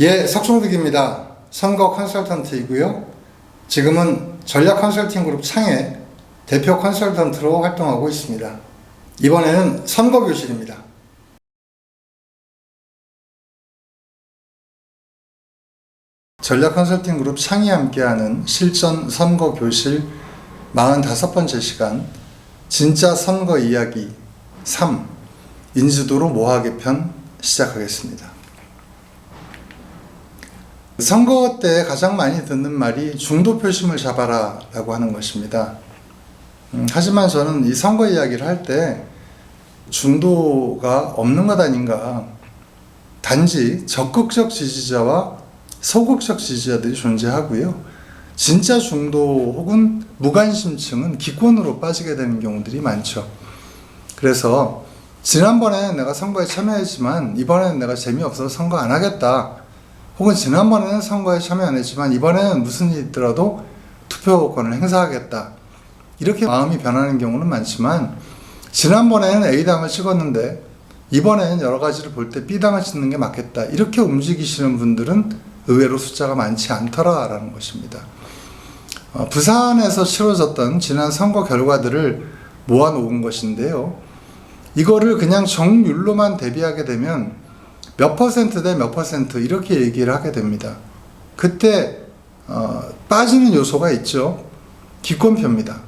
예, 석종득입니다. 선거 컨설턴트이고요. 지금은 전략 컨설팅 그룹 창의 대표 컨설턴트로 활동하고 있습니다. 이번에는 선거 교실입니다. 전략 컨설팅 그룹 창이 함께하는 실전 선거 교실 45번째 시간 진짜 선거 이야기 3 인지도로 모하게 편 시작하겠습니다. 선거 때 가장 많이 듣는 말이 중도 표심을 잡아라 라고 하는 것입니다. 음, 하지만 저는 이 선거 이야기를 할 때 중도가 없는 것 아닌가. 단지 적극적 지지자와 소극적 지지자들이 존재하고요. 진짜 중도 혹은 무관심층은 기권으로 빠지게 되는 경우들이 많죠. 그래서 지난번에 내가 선거에 참여했지만 이번에는 내가 재미없어서 선거 안 하겠다. 혹은 지난번에는 선거에 참여 안 했지만 이번에는 무슨 일이 있더라도 투표권을 행사하겠다. 이렇게 마음이 변하는 경우는 많지만 지난번에는 A당을 찍었는데 이번에는 여러 가지를 볼 때 B당을 찍는 게 맞겠다. 이렇게 움직이시는 분들은 의외로 숫자가 많지 않더라라는 것입니다. 어, 부산에서 치러졌던 지난 선거 결과들을 모아놓은 것인데요. 이거를 그냥 정률로만 대비하게 되면 몇 퍼센트 대 몇 퍼센트 이렇게 얘기를 하게 됩니다. 그때 어, 빠지는 요소가 있죠. 기권표입니다.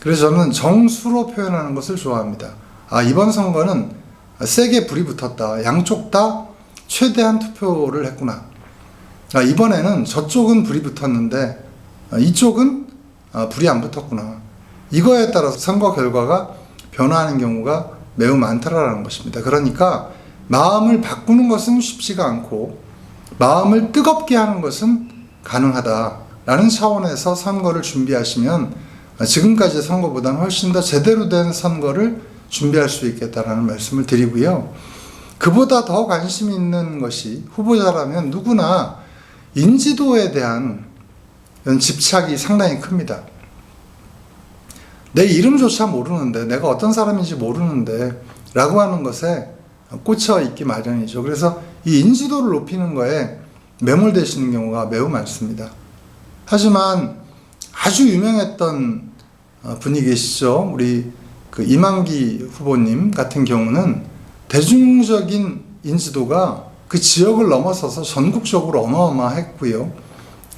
그래서 저는 정수로 표현하는 것을 좋아합니다. 아 이번 선거는 세게 불이 붙었다. 양쪽 다 최대한 투표를 했구나. 아, 이번에는 저쪽은 불이 붙었는데 아, 이쪽은 아, 불이 안 붙었구나. 이거에 따라서 선거 결과가 변화하는 경우가 매우 많다라는 것입니다. 그러니까 마음을 바꾸는 것은 쉽지가 않고 마음을 뜨겁게 하는 것은 가능하다라는 차원에서 선거를 준비하시면 지금까지 선거보다는 훨씬 더 제대로 된 선거를 준비할 수 있겠다라는 말씀을 드리고요. 그보다 더 관심 있는 것이 후보자라면 누구나 인지도에 대한 집착이 상당히 큽니다. 내 이름조차 모르는데, 내가 어떤 사람인지 모르는데, 라고 하는 것에 꽂혀 있기 마련이죠. 그래서 이 인지도를 높이는 거에 매몰되시는 경우가 매우 많습니다. 하지만 아주 유명했던 어, 분이 계시죠. 우리 그 이만기 후보님 같은 경우는 대중적인 인지도가 그 지역을 넘어서서 전국적으로 어마어마했고요.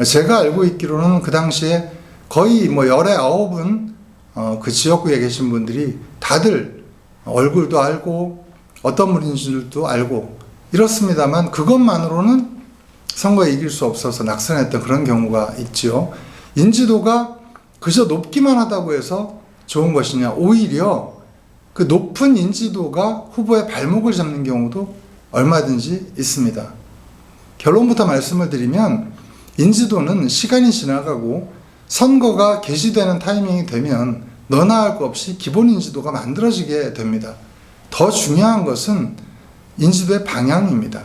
제가 알고 있기로는 그 당시에 거의 뭐 열에 아홉은 어, 그 지역구에 계신 분들이 다들 얼굴도 알고 어떤 분인지도 알고 이렇습니다만 그것만으로는 선거에 이길 수 없어서 낙선했던 그런 경우가 있죠. 인지도가 그저 높기만 하다고 해서 좋은 것이냐. 오히려 그 높은 인지도가 후보의 발목을 잡는 경우도 얼마든지 있습니다. 결론부터 말씀을 드리면 인지도는 시간이 지나가고 선거가 개시되는 타이밍이 되면 너나 할 것 없이 기본 인지도가 만들어지게 됩니다. 더 중요한 것은 인지도의 방향입니다.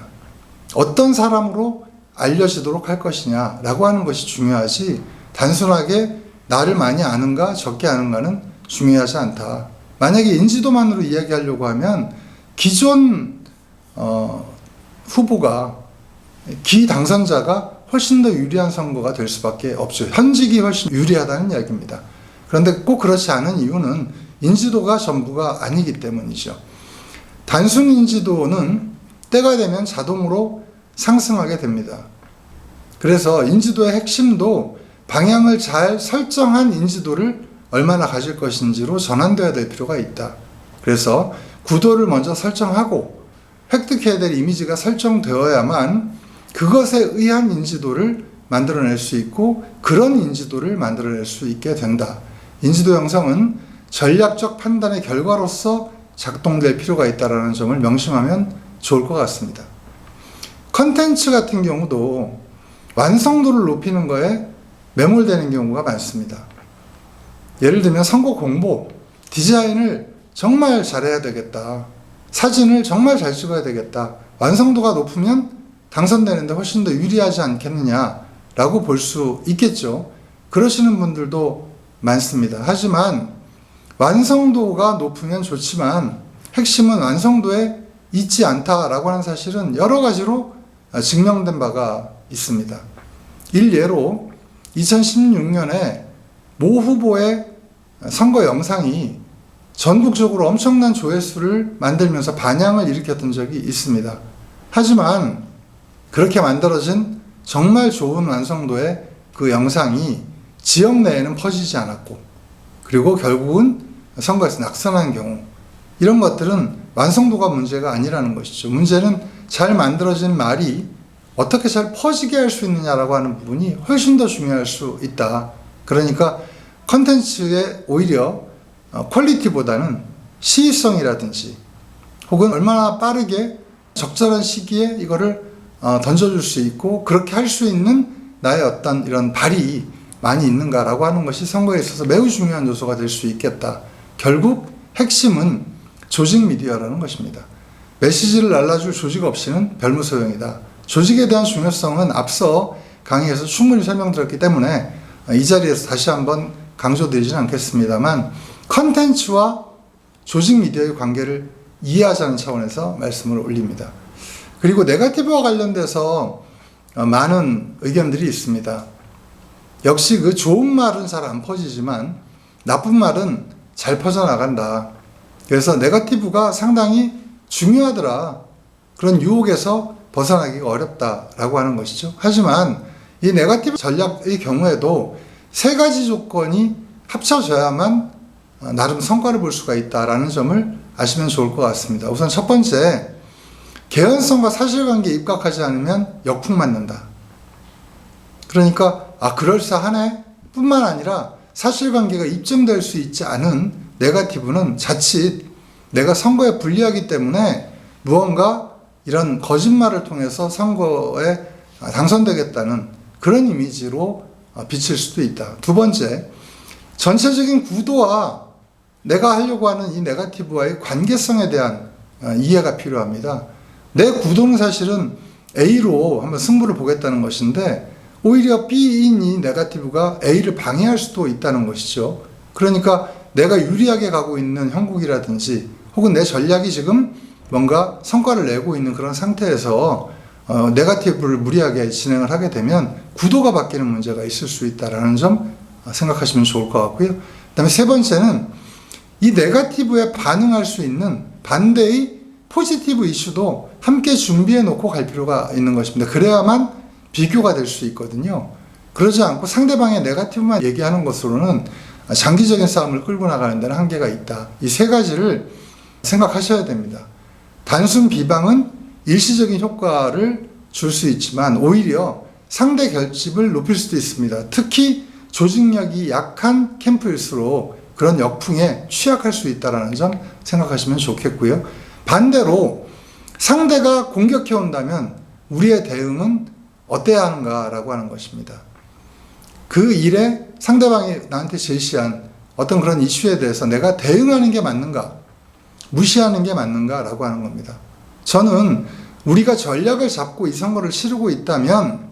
어떤 사람으로 알려지도록 할 것이냐라고 하는 것이 중요하지 단순하게 나를 많이 아는가 적게 아는가는 중요하지 않다. 만약에 인지도만으로 이야기하려고 하면 기존 어, 후보가 기 당선자가 훨씬 더 유리한 선거가 될 수밖에 없죠. 현직이 훨씬 유리하다는 이야기입니다. 그런데 꼭 그렇지 않은 이유는 인지도가 전부가 아니기 때문이죠. 단순 인지도는 때가 되면 자동으로 상승하게 됩니다. 그래서 인지도의 핵심도 방향을 잘 설정한 인지도를 얼마나 가질 것인지로 전환되어야 될 필요가 있다. 그래서 구도를 먼저 설정하고 획득해야 될 이미지가 설정되어야만 그것에 의한 인지도를 만들어낼 수 있고 그런 인지도를 만들어낼 수 있게 된다. 인지도 형성은 전략적 판단의 결과로서 작동될 필요가 있다는 점을 명심하면 좋을 것 같습니다. 컨텐츠 같은 경우도 완성도를 높이는 거에 매몰되는 경우가 많습니다. 예를 들면 선거 공보, 디자인을 정말 잘해야 되겠다. 사진을 정말 잘 찍어야 되겠다. 완성도가 높으면 당선되는데 훨씬 더 유리하지 않겠느냐라고 볼 수 있겠죠. 그러시는 분들도 많습니다. 하지만 완성도가 높으면 좋지만 핵심은 완성도에 있지 않다라고 하는 사실은 여러 가지로 증명된 바가 있습니다. 일예로 2016년에 모 후보의 선거 영상이 전국적으로 엄청난 조회수를 만들면서 반향을 일으켰던 적이 있습니다. 하지만 그렇게 만들어진 정말 좋은 완성도의 그 영상이 지역 내에는 퍼지지 않았고 그리고 결국은 선거에서 낙선한 경우 이런 것들은 완성도가 문제가 아니라는 것이죠. 문제는 잘 만들어진 말이 어떻게 잘 퍼지게 할 수 있느냐라고 하는 부분이 훨씬 더 중요할 수 있다. 그러니까 컨텐츠의 오히려 어, 퀄리티보다는 시의성이라든지 혹은 얼마나 빠르게 적절한 시기에 이거를 어, 던져줄 수 있고 그렇게 할 수 있는 나의 어떤 이런 발이 많이 있는가라고 하는 것이 선거에 있어서 매우 중요한 요소가 될 수 있겠다. 결국 핵심은 조직 미디어라는 것입니다. 메시지를 날라줄 조직 없이는 별무소용이다. 조직에 대한 중요성은 앞서 강의에서 충분히 설명드렸기 때문에 이 자리에서 다시 한번 강조드리지는 않겠습니다만 컨텐츠와 조직 미디어의 관계를 이해하자는 차원에서 말씀을 올립니다. 그리고 네가티브와 관련돼서 어, 많은 의견들이 있습니다. 역시 그 좋은 말은 잘 안 퍼지지만 나쁜 말은 잘 퍼져나간다. 그래서 네가티브가 상당히 중요하더라. 그런 유혹에서 벗어나기가 어렵다라고 하는 것이죠. 하지만 이 네가티브 전략의 경우에도 세 가지 조건이 합쳐져야만 어, 나름 성과를 볼 수가 있다라는 점을 아시면 좋을 것 같습니다. 우선 첫 번째, 개연성과 사실관계에 입각하지 않으면 역풍 맞는다. 그러니까 아 그럴싸하네 뿐만 아니라 사실관계가 입증될 수 있지 않은 네가티브는 자칫 내가 선거에 불리하기 때문에 무언가 이런 거짓말을 통해서 선거에 당선되겠다는 그런 이미지로 비칠 수도 있다. 두 번째, 전체적인 구도와 내가 하려고 하는 이 네가티브와의 관계성에 대한 이해가 필요합니다. 내 구도는 사실은 A로 한번 승부를 보겠다는 것인데 오히려 B인 이 네가티브가 A를 방해할 수도 있다는 것이죠. 그러니까 내가 유리하게 가고 있는 형국이라든지 혹은 내 전략이 지금 뭔가 성과를 내고 있는 그런 상태에서 어, 네가티브를 무리하게 진행을 하게 되면 구도가 바뀌는 문제가 있을 수 있다라는 점 생각하시면 좋을 것 같고요. 그다음에 세 번째는 이 네가티브에 반응할 수 있는 반대의 포지티브 이슈도 함께 준비해 놓고 갈 필요가 있는 것입니다. 그래야만 비교가 될 수 있거든요. 그러지 않고 상대방의 네가티브만 얘기하는 것으로는 장기적인 싸움을 끌고 나가는 데는 한계가 있다. 이 세 가지를 생각하셔야 됩니다. 단순 비방은 일시적인 효과를 줄 수 있지만 오히려 상대 결집을 높일 수도 있습니다. 특히 조직력이 약한 캠프일수록 그런 역풍에 취약할 수 있다는 점 생각하시면 좋겠고요. 반대로 상대가 공격해 온다면 우리의 대응은 어때야 하는가라고 하는 것입니다. 그 일에 상대방이 나한테 제시한 어떤 그런 이슈에 대해서 내가 대응하는 게 맞는가, 무시하는 게 맞는가라고 하는 겁니다. 저는 우리가 전략을 잡고 이 선거를 치르고 있다면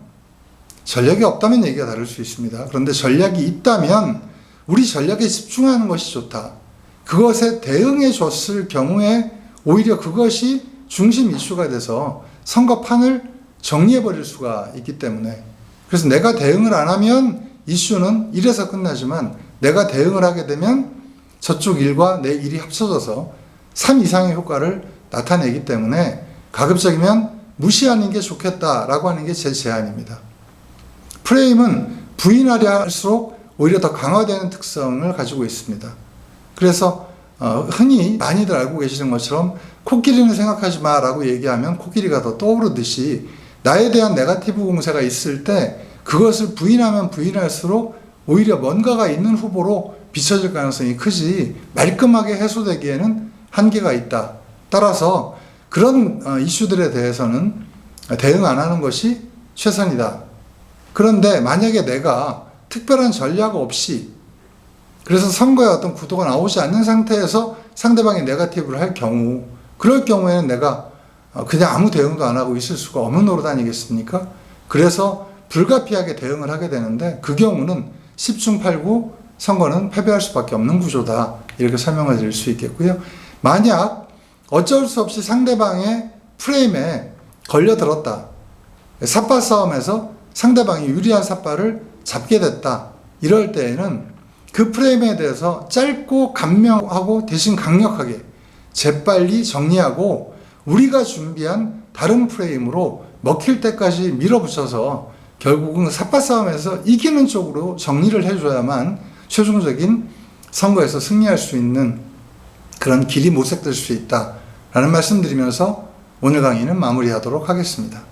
전략이 없다면 얘기가 다를 수 있습니다. 그런데 전략이 있다면 우리 전략에 집중하는 것이 좋다. 그것에 대응해 줬을 경우에 오히려 그것이 중심 이슈가 돼서 선거판을 정리해 버릴 수가 있기 때문에 그래서 내가 대응을 안 하면 이슈는 이래서 끝나지만 내가 대응을 하게 되면 저쪽 일과 내 일이 합쳐져서 3 이상의 효과를 나타내기 때문에 가급적이면 무시하는 게 좋겠다라고 하는 게 제 제안입니다. 프레임은 부인하려 할수록 오히려 더 강화되는 특성을 가지고 있습니다. 그래서 어, 흔히 많이들 알고 계시는 것처럼 코끼리는 생각하지 마라고 얘기하면 코끼리가 더 떠오르듯이 나에 대한 네가티브 공세가 있을 때 그것을 부인하면 부인할수록 오히려 뭔가가 있는 후보로 비춰질 가능성이 크지 말끔하게 해소되기에는 한계가 있다. 따라서 그런 어, 이슈들에 대해서는 대응 안 하는 것이 최선이다. 그런데 만약에 내가 특별한 전략 없이 그래서 선거에 어떤 구도가 나오지 않는 상태에서 상대방이 네가티브를 할 경우 그럴 경우에는 내가 어, 그냥 아무 대응도 안 하고 있을 수가 없는 노릇 아니겠습니까? 그래서 불가피하게 대응을 하게 되는데 그 경우는 10중 8구 선거는 패배할 수밖에 없는 구조다. 이렇게 설명을 드릴 수 있겠고요. 만약 어쩔 수 없이 상대방의 프레임에 걸려들었다. 삿발 싸움에서 상대방이 유리한 삿발을 잡게 됐다. 이럴 때에는 그 프레임에 대해서 짧고 간명하고 대신 강력하게 재빨리 정리하고 우리가 준비한 다른 프레임으로 먹힐 때까지 밀어붙여서 결국은 삿발 싸움에서 이기는 쪽으로 정리를 해줘야만 최종적인 선거에서 승리할 수 있는 그런 길이 모색될 수 있다라는 말씀드리면서 오늘 강의는 마무리하도록 하겠습니다.